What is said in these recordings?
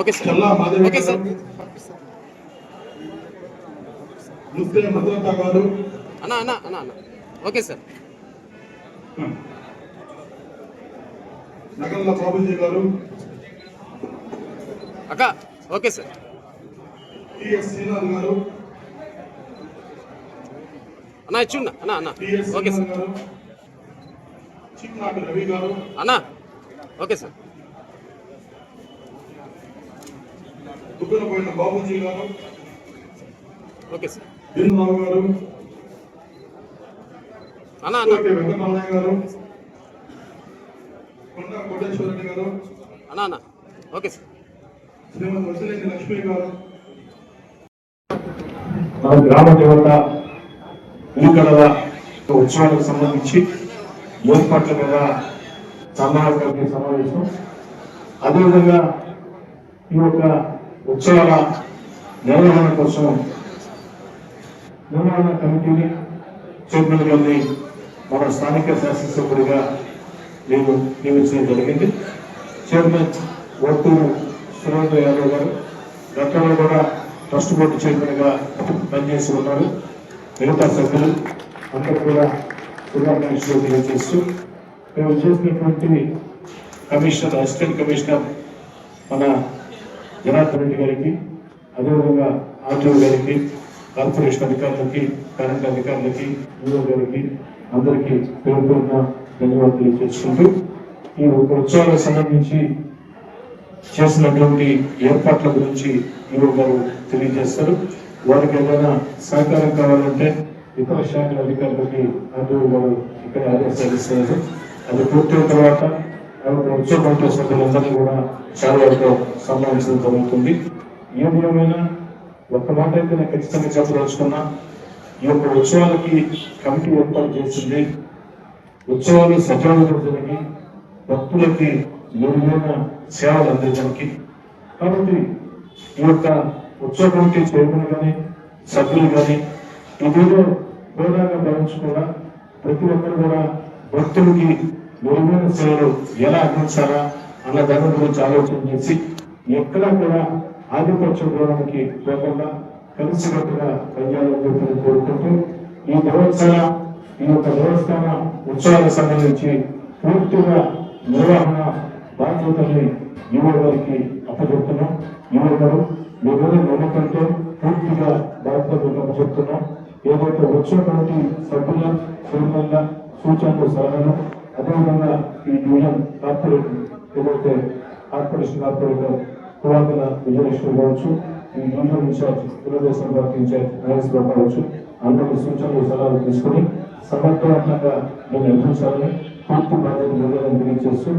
Okay sir. Okay sir. ముస్తే Madhurata గారు. అన్నా అన్నా అన్నా అన్నా. Okay sir. నగల్ల బాబుజీ గారు. అక్క ఓకే సార్. టిఎస్ శ్రీనాథ్ గారు. అన్నా ఇచ్చున్నా అన్నా అన్నా. TS okay sir. రవి గారు. అన్నా ఓకే సార్. దుబ్బినపోయిన బాబుజీ గారు ఓకే సార్. బిందురావు గారు వెంకటరమణయ్య గారు కొండ కోటేశ్వరరెడ్డి గారు అన్నా అన్నా. Okay sir. శ్రీమతి వసిరెడ్డి లక్ష్మి గారు మన గ్రామ దేవత ఉలికడల ఉత్సవాలకు సంబంధించి ఏర్పాట్ల మీద సన్నాహ కమిటీ సమావేశం. అదేవిధంగా ఈ యొక్క ఉత్సవాల నిర్వహణ కోసం నిర్వహణ కమిటీని చైర్మన్ గారిని మన స్థానిక శాసనసభ్యుడిగా నేను నియమించడం జరిగింది. చైర్మన్ ఒట్టూరు సురేంద్ర యాదవ్ గారు గతంలో కూడా ట్రస్ట్ బోర్డు చైర్మన్గా పనిచేసి ఉన్నారు. మిగతా సభ్యులు అందరూ కూడా శుభాకాంక్షలు తెలియజేస్తూ మేము చేసినటువంటి కమిషనర్ అసిస్టెంట్ కమిషనర్ మన జనార్దన్ రెడ్డి గారికి అదేవిధంగా ఆర్టీఓ గారికి కార్పొరేషన్ అధికారులకి కరెంట్ అధికారులకి యూఓ గారికి అందరికీ పేరు పేరున ధన్యవాదాలు తెలియజేసుకుంటూ ఈ ఉత్సవాలకు సంబంధించి చేసినటువంటి ఏర్పాట్ల గురించి ఈరోజు గారు తెలియజేస్తారు. వారికి ఏదైనా సహకారం కావాలంటే ఇతర శాఖల అధికారులకి ఆర్టీఓ గారు ఇక్కడ ఆదేశాలు ఇస్తున్నారు. అది పూర్తయిన తర్వాత ఆ యొక్క ఉత్సవ సభ్యులందరినీ కూడా చాలా వరకు సన్మానించడం జరుగుతుంది ఏ ఏమైనా ఒక్క మాట అయితే నేను ఖచ్చితంగా చెప్పదలుచుకున్నా ఈ యొక్క ఉత్సవాలకి కమిటీ ఏర్పాటు చేసింది. ఉత్సవాలు సజావుగా జరిగి భక్తులకి మెరుగైన సేవలు అందించడానికి. కాబట్టి ఈ యొక్క ఉత్సవ కమిటీ చైర్మన్ కానీ సభ్యులు కానీ ఇదిలో హోదాగా భావించకుండా ప్రతి ఒక్కరు కూడా భక్తులకి మెరుగైన సేవలు ఎలా అందించాలా అన్న దాని గురించి ఆలోచన చేసి ఎక్కడా కూడా ఆధిపత్య ధోరణికి పోకుండా కలిసికట్టుగా పనిచేయాలని చెప్పి కోరుకుంటూ ఈ దేవస్థాన ఈ యొక్క దేవస్థాన ఉత్సవాలకు సంబంధించి పూర్తిగా నిర్వహణ బాధ్యతల్ని యువ గారికి అప్పచెప్తున్నాం. యువ గారు మీ నమ్మకంతో పూర్తిగా బాధ్యతలు అప్పచెప్తున్నాం. ఏదైతే వచ్చినటువంటి సభ్యుల సూచనలు సలహాలు అదేవిధంగా ఈ డివిజన్ కార్పొరేట్ ఏదైతే కార్పొరేషన్ కార్పొరేటర్ కులాంతల విజయలక్ష్మి కావచ్చు ఈ division incharge Telugu Desam party incharge Mahesh Babu కావచ్చు అందరి సూచనలు సలహాలు తీసుకుని సమర్థవంతంగా నేను ఎదుర్చాలని పూర్తి బాధ్యత నిర్ణయం తెలియజేస్తూ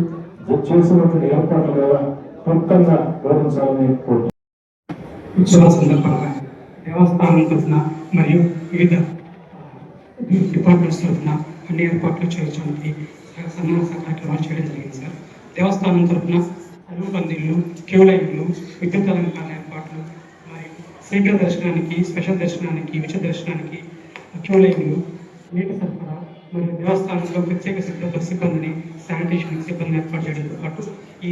చేసినటువంటి ఏర్పాట్ల ద్వారా క్లుప్తంగా వివరించాలని కోరుతున్నాను. సందర్భంగా దేవస్థానం తరఫున మరియు వివిధ డిపార్ట్మెంట్స్ తరఫున అన్ని ఏర్పాట్లు చేయించడానికి సన్నాహ కార్యక్రమాలు చేయడం జరిగింది సార్. దేవస్థానం తరఫున అరువు పందిళ్ళు క్యూ లైన్లు విద్యుత్ అలంకరణ ఏర్పాట్లు మరియు శీఘ్ర దర్శనానికి స్పెషల్ దర్శనానికి ఉచిత దర్శనానికి క్యూ లైన్లు నీటి సరఫరా మరియు దేవస్థానంలో ప్రత్యేక సిబ్బంది సిబ్బందిని శానిటేషన్ సిబ్బందిని ఏర్పాటు చేయడంతో పాటు ఈ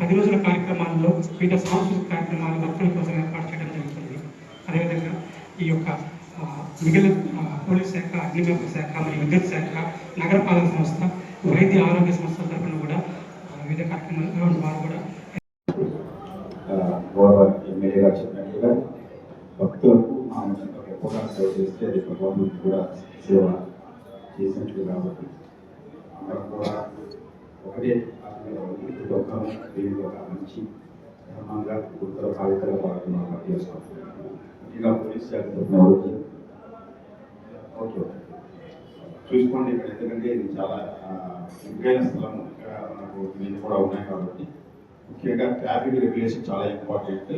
పది రోజుల కార్యక్రమాల్లో వివిధ సాంస్కృతిక కార్యక్రమాలు భక్తుల కోసం ఏర్పాటు చేయడం జరుగుతుంది. అదేవిధంగా ఈ యొక్క మిగిలిన ఆ, పోలీస్ శాఖ అగ్నిమాపక శాఖ మరియు విద్యుత్ శాఖ నగరపాలక సంస్థ వైద్య ఆరోగ్య సంస్థల తరఫున కూడా ఆ, వివిధ కార్యక్రమాలు వారు కూడా ఆ, గౌరవ ఎమ్మెల్యే గారు చెప్పినట్లుగా భక్తులకు మనం ఎంత గొప్పగా సేవ చేస్తే అది భగవంతుడికి కూడా సేవ చేసినట్లు కాబట్టి అందరం కూడా ఒకటే ప్రతి ఒక్కరు దీనికి ఒక మంచి ధర్మంగా ఉత్తర బాధితుల పాల్గొన్న చేస్తాం ముఖ్యంగా పోలీస్ శాఖ చూసుకోండి ఇక్కడ ఎందుకంటే ఇది చాలా ఆ, ముఖ్యమైన స్థలం. ఇక్కడ మనకు ఇవన్నీ కూడా ఉన్నాయి కాబట్టి. ముఖ్యంగా ట్రాఫిక్ రెగ్యులేషన్ చాలా ఇంపార్టెంట్.